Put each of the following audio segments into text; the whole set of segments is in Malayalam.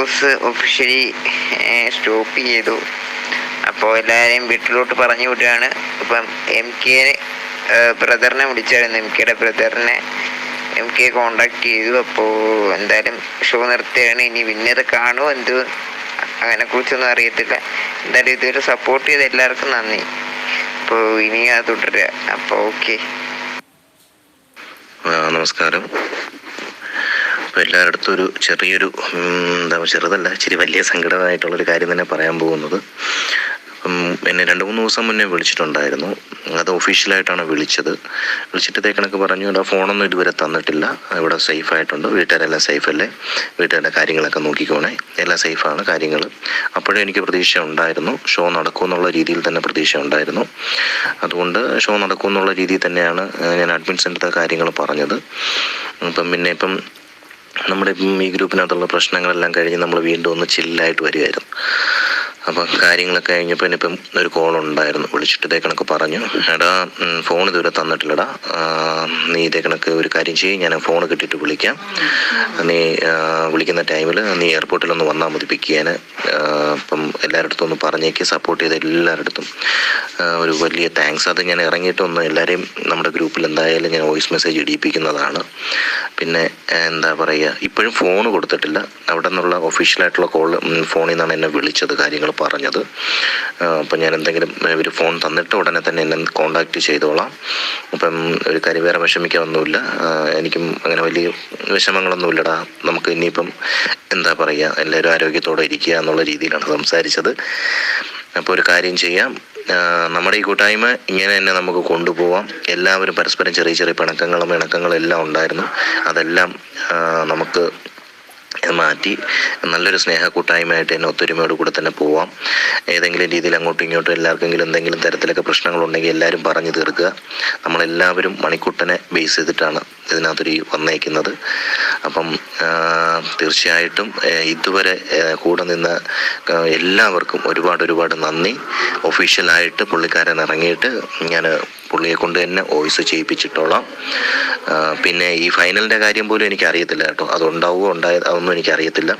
ബോസ് ഒഫീഷ്യലി സ്റ്റോപ്പ് ചെയ്തു. അപ്പോൾ എല്ലാവരെയും വീട്ടിലോട്ട് പറഞ്ഞു വിടുകയാണ്. ഇപ്പം എം കെ ബ്രദറിനെ വിളിച്ചായിരുന്നു. എം കെയുടെ ബ്രദറിനെ എം കെ കോണ്ടാക്ട് ചെയ്തു. അപ്പോൾ എന്തായാലും ഷോ നിർത്തുകയാണ്. ഇനി വിന്നർ കാണുമോ? എന്ത്? അതിനെ കുറിച്ചൊന്നും അറിയത്തില്ല. എന്തായാലും ഇതുവരെ സപ്പോർട്ട് ചെയ്ത എല്ലാവർക്കും നന്ദി. അപ്പോൾ ഇനി അത് തുടരുക. അപ്പോൾ ഓക്കെ നമസ്കാരം. അപ്പോൾ എല്ലാവരുടെ ഒരു ചെറിയൊരു എന്താ ചെറുതല്ല ഇച്ചിരി വലിയ സങ്കടമായിട്ടുള്ളൊരു കാര്യം തന്നെ പറയാൻ പോകുന്നത്. എന്നെ രണ്ട് മൂന്ന് ദിവസം മുന്നേ വിളിച്ചിട്ടുണ്ടായിരുന്നു. അത് ഒഫീഷ്യലായിട്ടാണ് വിളിച്ചത്. വിളിച്ചിട്ട് തേക്കണക്ക് കണക്ക് പറഞ്ഞു എന്റെ ഫോണൊന്നും ഇതുവരെ തന്നിട്ടില്ല. ഇവിടെ സേഫ് ആയിട്ടുണ്ട്. വീട്ടുകാരെല്ലാം സേഫ് അല്ലേ? വീട്ടുകാരുടെ കാര്യങ്ങളൊക്കെ നോക്കിക്കോണേ. എല്ലാം സേഫാണ് കാര്യങ്ങൾ അപ്പോഴും എനിക്ക് പ്രതീക്ഷ ഉണ്ടായിരുന്നു. ഷോ നടക്കും എന്നുള്ള രീതിയിൽ തന്നെ പ്രതീക്ഷ ഉണ്ടായിരുന്നു. അതുകൊണ്ട് ഷോ നടക്കും എന്നുള്ള രീതിയിൽ തന്നെയാണ് ഞാൻ അഡ്മിൻ സെന്ററിലെ കാര്യങ്ങൾ പറഞ്ഞത്. ഇപ്പം പിന്നെ ഇപ്പം നമ്മുടെ ഈ ഗ്രൂപ്പിനകത്തുള്ള പ്രശ്നങ്ങളെല്ലാം കഴിഞ്ഞ് നമ്മൾ വീണ്ടും ഒന്ന് ചില്ലായിട്ട് വരികയായിരുന്നു. അപ്പം കാര്യങ്ങളൊക്കെ കഴിഞ്ഞപ്പോൾ ഇനിയിപ്പം ഒരു കോൾ ഉണ്ടായിരുന്നു. വിളിച്ചിട്ട് ഇതേ കണക്ക് പറഞ്ഞു. എടാ ഫോൺ ഇതുവരെ തന്നിട്ടില്ലടാ. നീ ഇതേ കണക്ക് ഒരു കാര്യം ചെയ്യും. ഞാൻ ഫോൺ കിട്ടിയിട്ട് വിളിക്കാം. നീ വിളിക്കുന്ന ടൈമിൽ നീ എയർപോർട്ടിലൊന്ന് വന്നാൽ മതി പിക്ക് ചെയ്യാൻ അപ്പം എല്ലാവരുടെ അടുത്തും ഒന്ന് പറഞ്ഞേക്ക്. സപ്പോർട്ട് ചെയ്ത എല്ലാവരുടെ അടുത്തും ഒരു വലിയ താങ്ക്സ് അത് ഞാൻ ഇറങ്ങിയിട്ടൊന്ന് എല്ലാവരെയും നമ്മുടെ ഗ്രൂപ്പിൽ എന്തായാലും ഞാൻ വോയിസ് മെസ്സേജ് ഇടിയിപ്പിക്കുന്നതാണ് പിന്നെ എന്താ പറയുക ഇപ്പോഴും ഫോൺ കൊടുത്തിട്ടില്ല. അവിടെ നിന്നുള്ള ഒഫീഷ്യലായിട്ടുള്ള കോൾ ഫോണിൽ നിന്നാണ് എന്നെ വിളിച്ചത് കാര്യങ്ങൾ പറഞ്ഞത്. അപ്പം ഞാൻ എന്തെങ്കിലും ഇവർ ഫോൺ തന്നിട്ട് ഉടനെ തന്നെ എന്നെ കോണ്ടാക്ട് ചെയ്തോളാം. അപ്പം ഒരു കാര്യം വേറെ വിഷമിക്കാനൊന്നുമില്ല. എനിക്കും അങ്ങനെ വലിയ വിഷമങ്ങളൊന്നുമില്ലടാ. നമുക്ക് ഇനിയിപ്പം എന്താ പറയുക എല്ലാവരും ആരോഗ്യത്തോടെ ഇരിക്കുക എന്നുള്ള രീതിയിലാണ് സംസാരിച്ചത്. അപ്പോൾ ഒരു കാര്യം ചെയ്യാം. നമ്മുടെ ഈ കൂട്ടായ്മ ഇങ്ങനെ തന്നെ നമുക്ക് കൊണ്ടുപോവാം. എല്ലാവരും പരസ്പരം ചെറിയ ചെറിയ പിണക്കങ്ങളും ഇണക്കങ്ങളും എല്ലാം ഉണ്ടായിരുന്നു. അതെല്ലാം നമുക്ക് മാറ്റി നല്ലൊരു സ്നേഹ കൂട്ടായ്മയായിട്ട് തന്നെ ഒത്തൊരുമയോട് കൂടെ തന്നെ പോവാം. ഏതെങ്കിലും രീതിയിൽ അങ്ങോട്ടും ഇങ്ങോട്ടും എല്ലാവർക്കെങ്കിലും എന്തെങ്കിലും തരത്തിലൊക്കെ പ്രശ്നങ്ങളുണ്ടെങ്കിൽ എല്ലാവരും പറഞ്ഞു തീർക്കുക. നമ്മളെല്ലാവരും മണിക്കുട്ടനെ ബേസ് ചെയ്തിട്ടാണ് ഇതിനകത്തൊരു വന്നേക്കുന്നത്. അപ്പം തീർച്ചയായിട്ടും ഇതുവരെ കൂടെ നിന്ന എല്ലാവർക്കും ഒരുപാട് ഒരുപാട് നന്ദി. ഒഫീഷ്യലായിട്ട് പുള്ളിക്കാരൻ ഇറങ്ങിയിട്ട് ഞാൻ പുള്ളിയെ കൊണ്ട് തന്നെ വോയിസ് ചെയ്യിപ്പിച്ചിട്ടോളാം. പിന്നെ ഈ ഫൈനലിന്റെ കാര്യം പോലും എനിക്ക് അറിയത്തില്ല കേട്ടോ. അതുണ്ടാവുമോ ഉണ്ടായ അതൊന്നും എനിക്ക് അറിയത്തില്ല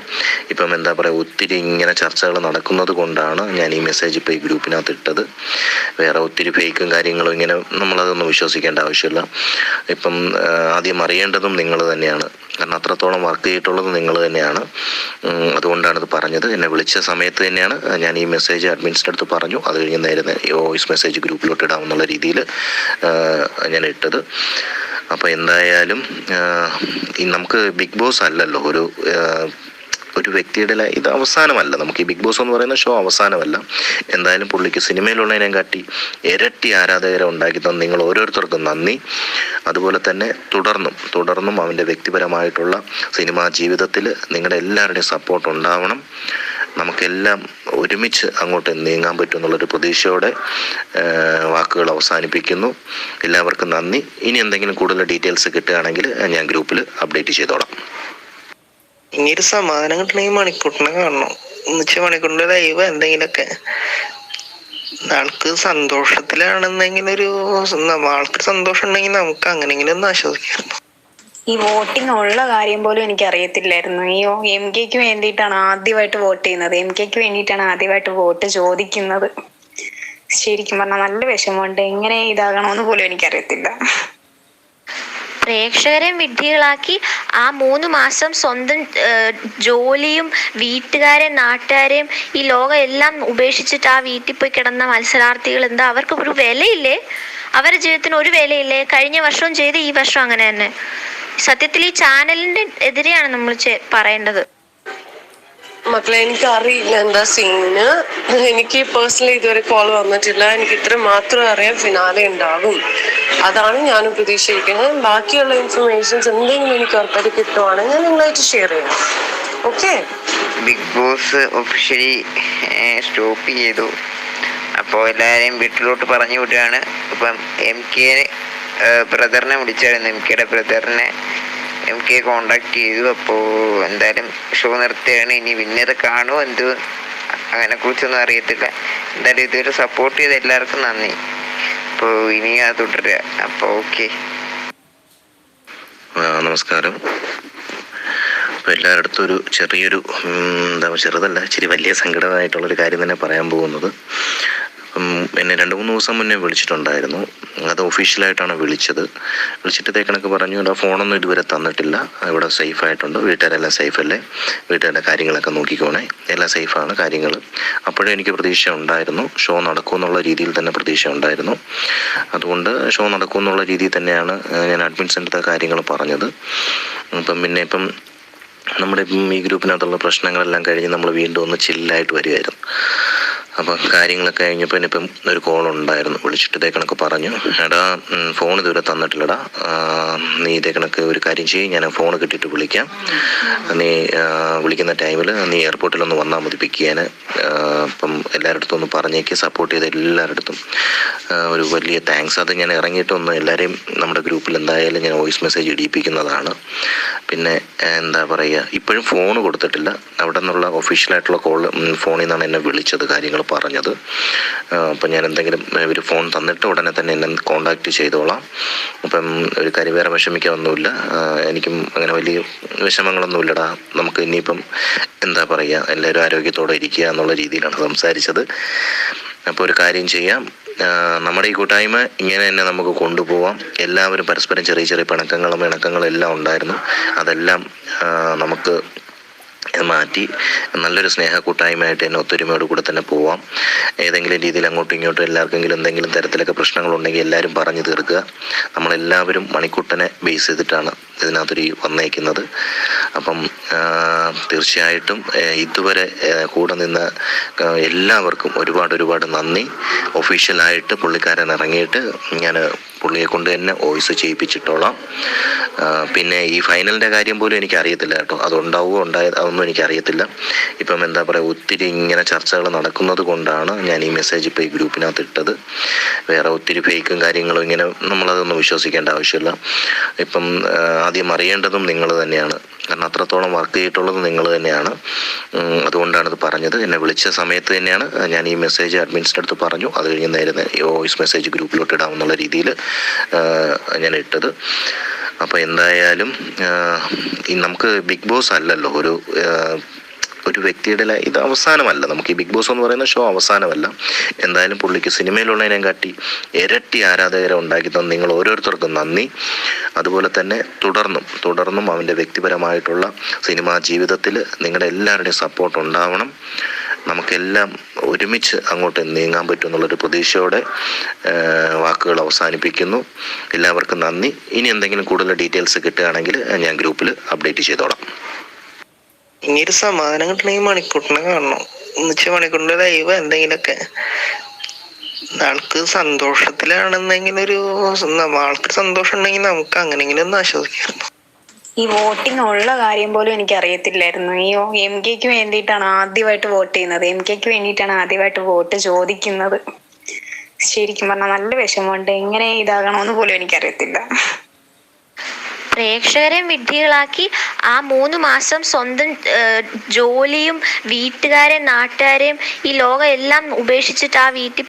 ഇപ്പം എന്താ പറയുക ഒത്തിരി ഇങ്ങനെ ചർച്ചകൾ നടക്കുന്നത് കൊണ്ടാണ് ഞാൻ ഈ മെസ്സേജ് ഇപ്പോൾ ഈ ഗ്രൂപ്പിനകത്ത് ഇട്ടത്. വേറെ ഒത്തിരി ഫേക്കും കാര്യങ്ങളും ഇങ്ങനെ നമ്മളതൊന്നും വിശ്വസിക്കേണ്ട ആവശ്യമില്ല. ഇപ്പം ആദ്യം അറിയേണ്ടതും നിങ്ങൾ തന്നെയാണ്. കാരണം അത്രത്തോളം വർക്ക് ചെയ്തിട്ടുള്ളത് നിങ്ങൾ തന്നെയാണ്. അതുകൊണ്ടാണ് ഇത് പറഞ്ഞത്. എന്നെ വിളിച്ച സമയത്ത് തന്നെയാണ് ഞാൻ ഈ മെസ്സേജ് അഡ്മിൻസിന്റെ അടുത്ത് പറഞ്ഞു. അത് കഴിഞ്ഞ് നേരെ വോയിസ് മെസ്സേജ് ഗ്രൂപ്പിലോട്ട് ഇടാമെന്നുള്ള രീതിയിൽ ഞാൻ ഇട്ടത്. അപ്പോൾ എന്തായാലും നമുക്ക് ബിഗ് ബോസ് അല്ലല്ലോ ഒരു ഒരു വ്യക്തിയുടെ ഇത് അവസാനമല്ല. നമുക്ക് ഈ ബിഗ് ബോസ് എന്ന് പറയുന്ന ഷോ അവസാനമല്ല. എന്തായാലും പുള്ളിക്ക് സിനിമയിലുള്ളതിനെ കാട്ടി ഇരട്ടി ആരാധകരെ ഉണ്ടാക്കി തന്ന നിങ്ങൾ ഓരോരുത്തർക്കും നന്ദി. അതുപോലെ തന്നെ തുടർന്നും തുടർന്നും അവന്റെ വ്യക്തിപരമായിട്ടുള്ള സിനിമാ ജീവിതത്തിൽ നിങ്ങളുടെ എല്ലാവരുടെയും സപ്പോർട്ട് ഉണ്ടാവണം. നമുക്കെല്ലാം ഒരുമിച്ച് അങ്ങോട്ട് നീങ്ങാൻ പറ്റും എന്നുള്ളൊരു പ്രതീക്ഷയോടെ വാക്കുകൾ അവസാനിപ്പിക്കുന്നു. എല്ലാവർക്കും നന്ദി. ഇനി എന്തെങ്കിലും കൂടുതൽ ഡീറ്റെയിൽസ് കിട്ടുകയാണെങ്കിൽ ഞാൻ ഗ്രൂപ്പിൽ അപ്ഡേറ്റ് ചെയ്തോളാം. ഇനി ഒരു സമാധാനം കിട്ടണമെങ്കിൽ മണിക്കൂട്ടിനെ കാണണം. എന്നുവെച്ചാൽ മണിക്കൂറിന്റെ ലൈവ് എന്തെങ്കിലുമൊക്കെ ആൾക്ക് സന്തോഷത്തിലാണെന്നെങ്കിൽ ഒരു ആൾക്ക് സന്തോഷം ഉണ്ടെങ്കിൽ നമുക്ക് അങ്ങനെങ്കിലും ഒന്ന് ആശ്വസിക്കായിരുന്നു ഈ വോട്ടിംഗ് ഉള്ള കാര്യം പോലും എനിക്ക് അറിയത്തില്ലായിരുന്നു ഈ എം കെക്ക് വേണ്ടിയിട്ടാണ് ആദ്യമായിട്ട് വോട്ട് ചെയ്യുന്നത്. എം കെക്ക് വേണ്ടിയിട്ടാണ് ആദ്യമായിട്ട് വോട്ട് ചോദിക്കുന്നത്. ശരിക്കും പറഞ്ഞാൽ നല്ല വിഷമമുണ്ട്. എങ്ങനെ ഇതാകണമെന്ന് പോലും എനിക്കറിയത്തില്ല. പ്രേക്ഷകരെ വിഡ്ഢികളാക്കി ആ മൂന്ന് മാസം സ്വന്തം ജോലിയും വീട്ടുകാരെയും നാട്ടുകാരെയും ഈ ലോകം എല്ലാം ഉപേക്ഷിച്ചിട്ട് ആ വീട്ടിൽ പോയി കിടന്ന മത്സരാർത്ഥികൾ എന്താ? അവർക്ക് ഒരു വിലയില്ലേ? അവരുടെ ജീവിതത്തിന് ഒരു വിലയില്ലേ? കഴിഞ്ഞ വർഷവും ചെയ്ത് ഈ വർഷവും അങ്ങനെ തന്നെ. സത്യത്തിൽ ഈ ചാനലിന്റെ എതിരെയാണ് നമ്മൾ പറയേണ്ടത്. മക്കളെ എനിക്ക് അറിയില്ല എന്താ സീന് എനിക്ക് പേഴ്സണലി ഇതുവരെ കോൾ വന്നിട്ടില്ല. എനിക്ക് ഇത്ര മാത്രം അറിയാം ഫിനാലെ ഉണ്ടാകും അതാണ് ഞാൻ പ്രതീക്ഷിക്കുന്നത്. ബാക്കിയുള്ള ഇൻഫർമേഷൻസ് എന്തെങ്കിലും എനിക്ക് ഉറപ്പായിട്ട് കിട്ടുവാണെങ്കിൽ ഞാൻ നിങ്ങളായിട്ട് ഷെയർ ചെയ്യാം. Okay Bigg Boss officially stop ചെയ്തു. അപ്പോൾ എല്ലാവരെയും വീട്ടിലോട്ട് പറഞ്ഞു വിടുകയാണ്. ഇപ്പം എം കെ ബ്രദറിനെ വിളിച്ചായിരുന്നു. എം കെയുടെ ബ്രദറിനെ എം കെ കോണ്ടാക്ട് ചെയ്തു. അപ്പോൾ എന്തായാലും ഷോ നിർത്തുകയാണ് ഇനി വിന്നർ കാണുമോ? എന്ത്? കുറിച്ചൊന്നും അറിയത്തില്ല. എന്തായാലും ഇതുവരെ സപ്പോർട്ട് ചെയ്ത എല്ലാവർക്കും നന്ദി. അപ്പോൾ ഇനി അത് തുടരുക അപ്പോൾ ഓക്കെ നമസ്കാരം. അപ്പോൾ എല്ലാവരുടെ അടുത്തും ഒരു ചെറിയൊരു എന്താ ചെറുതല്ല ഇച്ചിരി വലിയ സങ്കടമായിട്ടുള്ളൊരു കാര്യം തന്നെ പറയാൻ പോകുന്നത്. എന്നെ രണ്ട് മൂന്ന് ദിവസം മുന്നേ വിളിച്ചിട്ടുണ്ടായിരുന്നു. അത് ഒഫീഷ്യലായിട്ടാണ് വിളിച്ചത്. വിളിച്ചിട്ട് ഇതേ കണക്ക് പറഞ്ഞു എന്റെ ഫോണൊന്നും ഇതുവരെ തന്നിട്ടില്ല. ഇവിടെ സേഫ് ആയിട്ടുണ്ട്. വീട്ടുകാരെല്ലാം സേഫ് അല്ലേ? വീട്ടുകാരുടെ കാര്യങ്ങളൊക്കെ നോക്കിക്കോണേ. എല്ലാം സേഫാണ് കാര്യങ്ങൾ അപ്പോഴും എനിക്ക് പ്രതീക്ഷ ഉണ്ടായിരുന്നു. ഷോ നടക്കും എന്നുള്ള രീതിയിൽ തന്നെ പ്രതീക്ഷ ഉണ്ടായിരുന്നു. അതുകൊണ്ട് ഷോ നടക്കും എന്നുള്ള രീതിയിൽ തന്നെയാണ് ഞാൻ അഡ്മിൻ സെന്ററിലെ കാര്യങ്ങൾ പറഞ്ഞത്. ഇപ്പം പിന്നെ ഇപ്പം നമ്മുടെ ഈ ഗ്രൂപ്പിനകത്തുള്ള പ്രശ്നങ്ങളെല്ലാം കഴിഞ്ഞ് നമ്മൾ വീണ്ടും ഒന്ന് ചില്ലായിട്ട് വരികയായിരുന്നു. അപ്പം കാര്യങ്ങളൊക്കെ കഴിഞ്ഞപ്പോൾ ഇനിയിപ്പം ഒരു കോൾ ഉണ്ടായിരുന്നു. വിളിച്ചിട്ട് ഇതേ കണക്ക് പറഞ്ഞു. എടാ ഫോൺ ഇതുവരെ തന്നിട്ടില്ലടാ. നീ ഇതേ കണക്ക് ഒരു കാര്യം ചെയ്യും. ഞാൻ ഫോൺ കിട്ടിയിട്ട് വിളിക്കാം. നീ വിളിക്കുന്ന ടൈമിൽ നീ എയർപോർട്ടിലൊന്ന് വന്നാൽ മതി പിക്ക് ചെയ്യാൻ. അപ്പം എല്ലാവരുടെ അടുത്തും ഒന്ന് പറഞ്ഞേക്ക്. സപ്പോർട്ട് ചെയ്ത എല്ലാവരുടെ അടുത്തും. ഒരു വലിയ താങ്ക്സ് അത് ഞാൻ ഇറങ്ങിയിട്ടൊന്ന് എല്ലാവരെയും നമ്മുടെ ഗ്രൂപ്പിൽ എന്തായാലും ഞാൻ വോയിസ് മെസ്സേജ് ഇടിയിപ്പിക്കുന്നതാണ് പിന്നെ എന്താ പറയുക ഇപ്പോഴും ഫോൺ കൊടുത്തിട്ടില്ല. അവിടെ നിന്നുള്ള ഒഫീഷ്യലായിട്ടുള്ള കോൾ ഫോണിൽ നിന്നാണ് എന്നെ വിളിച്ചത് കാര്യങ്ങൾ പറഞ്ഞത്. അപ്പം ഞാൻ എന്തെങ്കിലും ഇവർ ഫോൺ തന്നിട്ട് ഉടനെ തന്നെ എന്നെ കോണ്ടാക്ട് ചെയ്തോളാം. അപ്പം ഒരു കാര്യം വേറെ വിഷമിക്കാനൊന്നുമില്ല എനിക്കും അങ്ങനെ വലിയ വിഷമങ്ങളൊന്നുമില്ലടാ. നമുക്ക് ഇനിയിപ്പം എന്താ പറയുക എല്ലാവരും ആരോഗ്യത്തോടെ ഇരിക്കുക എന്നുള്ള രീതിയിലാണ് സംസാരിച്ചത്. അപ്പോൾ ഒരു കാര്യം ചെയ്യാം. നമ്മുടെ ഈ കൂട്ടായ്മ ഇങ്ങനെ തന്നെ നമുക്ക് കൊണ്ടുപോവാം. എല്ലാവരും പരസ്പരം ചെറിയ ചെറിയ പിണക്കങ്ങളും ഇണക്കങ്ങളും എല്ലാം ഉണ്ടായിരുന്നു. അതെല്ലാം ആ, നമുക്ക് മാറ്റി നല്ലൊരു സ്നേഹ കൂട്ടായ്മയായിട്ട് തന്നെ ഒത്തൊരുമയോട് കൂടെ തന്നെ പോവാം. ഏതെങ്കിലും രീതിയിൽ അങ്ങോട്ടും ഇങ്ങോട്ടും എല്ലാവർക്കെങ്കിലും എന്തെങ്കിലും തരത്തിലൊക്കെ പ്രശ്നങ്ങളുണ്ടെങ്കിൽ എല്ലാവരും പറഞ്ഞു തീർക്കുക. നമ്മളെല്ലാവരും മണിക്കുട്ടനെ ബേസ് ചെയ്തിട്ടാണ് ഇതിനകത്തൊരു വന്നേക്കുന്നത്. അപ്പം തീർച്ചയായിട്ടും ഇതുവരെ കൂടെ നിന്ന എല്ലാവർക്കും ഒരുപാട് ഒരുപാട് നന്ദി. ഒഫീഷ്യലായിട്ട് പുള്ളിക്കാരൻ ഇറങ്ങിയിട്ട് ഞാൻ പുള്ളിയെ കൊണ്ട് തന്നെ വോയിസ് ചെയ്യിപ്പിച്ചിട്ടോളാം. പിന്നെ ഈ ഫൈനലിന്റെ കാര്യം പോലും എനിക്ക് അറിയത്തില്ല കേട്ടോ. അതുണ്ടാവുമോ ഉണ്ടായ അതൊന്നും എനിക്കറിയത്തില്ല. ഇപ്പം എന്താ പറയുക ഒത്തിരി ഇങ്ങനെ ചർച്ചകൾ നടക്കുന്നത് കൊണ്ടാണ് ഞാൻ ഈ മെസ്സേജ് ഇപ്പോൾ ഈ ഗ്രൂപ്പിനകത്ത് ഇട്ടത്. വേറെ ഒത്തിരി ഫേക്കും കാര്യങ്ങളും ഇങ്ങനെ നമ്മളതൊന്നും വിശ്വസിക്കേണ്ട ആവശ്യമില്ല. ഇപ്പം ആദ്യം അറിയേണ്ടതും നിങ്ങൾ തന്നെയാണ്. കാരണം അത്രത്തോളം വർക്ക് ചെയ്തിട്ടുള്ളത് നിങ്ങൾ തന്നെയാണ്. അതുകൊണ്ടാണിത് പറഞ്ഞത്. എന്നെ വിളിച്ച സമയത്ത് തന്നെയാണ് ഞാൻ ഈ മെസ്സേജ് അഡ്മിൻസിന്റെ അടുത്ത് പറഞ്ഞു. അത് കഴിഞ്ഞ് നേരെ വോയിസ് മെസ്സേജ് ഗ്രൂപ്പിലോട്ട് ഇടാമെന്നുള്ള രീതിയിൽ ഞാൻ ഇട്ടത്. അപ്പോൾ എന്തായാലും നമുക്ക് ബിഗ് ബോസ് അല്ലല്ലോ ഒരു ഒരു വ്യക്തിയുടെ ഇത് അവസാനമല്ല. നമുക്ക് ഈ ബിഗ് ബോസ് എന്ന് പറയുന്ന ഷോ അവസാനമല്ല. എന്തായാലും പുള്ളിക്ക് സിനിമയിലുള്ളതിനെ കാട്ടി ഇരട്ടി ആരാധകരെ ഉണ്ടാക്കി തന്ന നിങ്ങൾ ഓരോരുത്തർക്കും നന്ദി. അതുപോലെ തന്നെ തുടർന്നും തുടർന്നും അവന്റെ വ്യക്തിപരമായിട്ടുള്ള സിനിമാ ജീവിതത്തിൽ നിങ്ങളുടെ എല്ലാവരുടെയും സപ്പോർട്ട് ഉണ്ടാവണം. നമുക്കെല്ലാം ഒരുമിച്ച് അങ്ങോട്ട് നീങ്ങാൻ പറ്റും എന്നുള്ളൊരു പ്രതീക്ഷയോടെ വാക്കുകൾ അവസാനിപ്പിക്കുന്നു. എല്ലാവർക്കും നന്ദി. ഇനി എന്തെങ്കിലും കൂടുതൽ ഡീറ്റെയിൽസ് കിട്ടുകയാണെങ്കിൽ ഞാൻ ഗ്രൂപ്പിൽ അപ്ഡേറ്റ് ചെയ്തോളാം. ഇനി ഒരു സമാധാനം കിട്ടണമെങ്കിൽ മണിക്കൂട്ടിനെ കാണണം. എന്നുവെച്ചാൽ മണിക്കൂറിന്റെ ലൈവ് എന്തെങ്കിലുമൊക്കെ ആൾക്ക് സന്തോഷത്തിലാണെന്നെങ്കിൽ ഒരു ആൾക്ക് സന്തോഷം ഉണ്ടെങ്കിൽ നമുക്ക് അങ്ങനെങ്കിലും ഒന്ന് ആശ്വസിക്കായിരുന്നു ഈ വോട്ടിംഗ് ഉള്ള കാര്യം പോലും എനിക്ക് അറിയത്തില്ലായിരുന്നു ഈ എം കെക്ക് വേണ്ടിയിട്ടാണ് ആദ്യമായിട്ട് വോട്ട് ചെയ്യുന്നത്. എം കെക്ക് വേണ്ടിയിട്ടാണ് ആദ്യമായിട്ട് വോട്ട് ചോദിക്കുന്നത്. ശരിക്കും പറഞ്ഞാൽ നല്ല വിഷമമുണ്ട്. എങ്ങനെ ഇതാകണമെന്ന് പോലും എനിക്കറിയത്തില്ല. പ്രേക്ഷകരെ വിഡ്ഢികളാക്കി ആ മൂന്ന് മാസം സ്വന്തം ജോലിയും വീട്ടുകാരെയും നാട്ടുകാരെയും ഈ ലോകം എല്ലാം ഉപേക്ഷിച്ചിട്ട് ആ വീട്ടിൽ